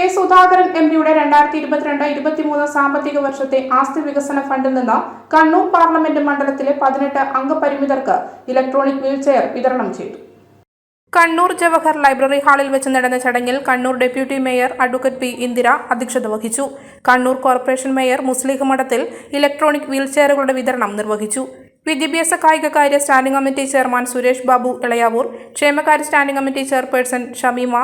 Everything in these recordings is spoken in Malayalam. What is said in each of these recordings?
കെ സുധാകരൻ എം പിയുടെ രണ്ടായിരത്തി ഇരുപത്തിരണ്ട് ഇരുപത്തിമൂന്ന് സാമ്പത്തിക വർഷത്തെ ആസ്തി വികസന ഫണ്ടിൽ നിന്ന് കണ്ണൂർ പാർലമെന്റ് മണ്ഡലത്തിലെ പതിനെട്ട് അംഗപരിമിതർക്ക് ഇലക്ട്രോണിക് വീൽചെയർ വിതരണം ചെയ്തു. കണ്ണൂർ ജവഹർ ലൈബ്രറി ഹാളിൽ വെച്ച് നടന്ന ചടങ്ങിൽ Kannur deputy mayor advocate P Indira അധ്യക്ഷത വഹിച്ചു. കണ്ണൂർ കോർപ്പറേഷൻ മേയർ മുസ്ലിഹ് മഠത്തിൽ ഇലക്ട്രോണിക് വീൽചെയറുകളുടെ വിതരണം നിർവഹിച്ചു. വിദ്യാഭ്യാസ കായികകാര്യ standing committee chairman Suresh Babu Elayavoor ക്ഷേമകാര്യ standing committee chairperson Shamima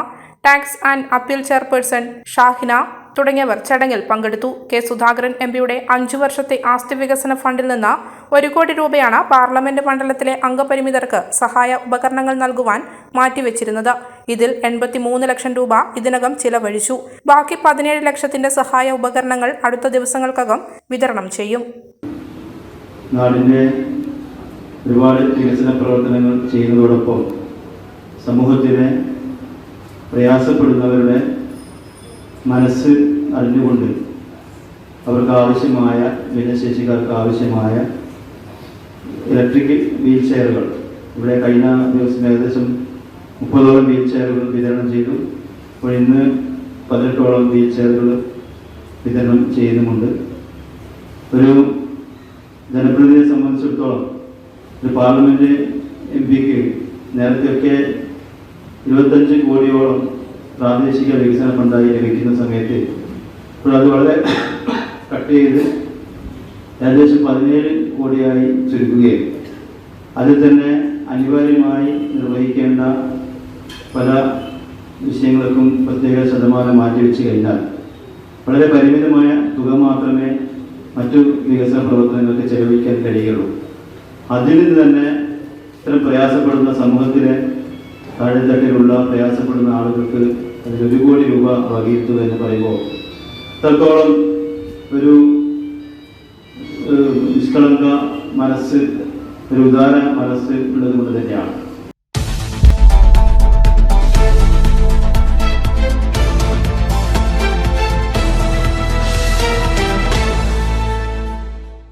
tax and appeal chairperson Shahina തുടങ്ങിയവർ ചടങ്ങിൽ പങ്കെടുത്തു. കെ സുധാകരൻ എം പിയുടെ അഞ്ചു വർഷത്തെ ആസ്തി വികസന ഫണ്ടിൽ നിന്ന് ഒരു കോടി രൂപയാണ് പാർലമെന്റ് മണ്ഡലത്തിലെ അംഗപരിമിതർക്ക് സഹായ ഉപകരണങ്ങൾ നൽകുവാൻ മാറ്റിവെച്ചിരുന്നത്. ഇതിൽ എൺപത്തിമൂന്ന് ലക്ഷം രൂപ ഇതിനകം ചിലവഴിച്ചു. ബാക്കി പതിനേഴ് ലക്ഷത്തിന്റെ സഹായ ഉപകരണങ്ങൾ അടുത്ത ദിവസങ്ങൾക്കകം വിതരണം ചെയ്യും. നാടിന്റെ ഒരുപാട് വികസന പ്രവർത്തനങ്ങൾ ചെയ്യുന്നതോടൊപ്പം സമൂഹത്തിലെ പ്രയാസപ്പെടുന്നവരുടെ മനസ്സ് അറിഞ്ഞുകൊണ്ട് അവർക്ക് ആവശ്യമായ ഭിന്നശേഷിക്കാർക്ക് ആവശ്യമായ ഇലക്ട്രിക് വീൽ ചെയറുകൾ ഇവിടെ കഴിഞ്ഞ ദിവസം ഏകദേശം മുപ്പതോളം വീൽ ചെയറുകൾ വിതരണം ചെയ്തു. അപ്പോൾ ഇന്ന് പതിനെട്ടോളം വീൽ ചെയറുകൾ വിതരണം ചെയ്യുന്നുമുണ്ട്. ഒരു ജനപ്രതിനിധിയെ സംബന്ധിച്ചിടത്തോളം ഒരു പാർലമെന്റ് എം പിക്ക് നേരത്തെയൊക്കെ ഇരുപത്തഞ്ച് കോടിയോളം പ്രാദേശിക വികസന ഫണ്ടായി ലഭിക്കുന്ന സമയത്ത് ഇപ്പോൾ അത് വളരെ കട്ട് ചെയ്ത് ഏകദേശം പതിനേഴ് കോടിയായി ചുരുക്കുകയും അതിൽ തന്നെ അനിവാര്യമായി നിർവഹിക്കേണ്ട പല വിഷയങ്ങൾക്കും പ്രത്യേക ശതമാനം മാറ്റിവെച്ച് കഴിഞ്ഞാൽ വളരെ പരിമിതമായ തുക മാത്രമേ മറ്റു വികസന പ്രവർത്തനങ്ങൾക്ക് ചെലവഴിക്കാൻ കഴിയുള്ളൂ. അതിൽ നിന്ന് തന്നെ ഇത്തരം പ്രയാസപ്പെടുന്ന സമൂഹത്തിലെ താഴെത്തട്ടിലുള്ള പ്രയാസപ്പെടുന്ന ആളുകൾക്ക് അതിൽ ഒരു കോടി രൂപ വകയിരുത്തുക എന്ന് പറയുമ്പോൾ ഇത്രത്തോളം ഒരു ഒരു നിഷ്കളങ്ക മനസ്സ് ഒരു ഉദാര മനസ്സ് ഉള്ളത് കൊണ്ട് തന്നെയാണ്.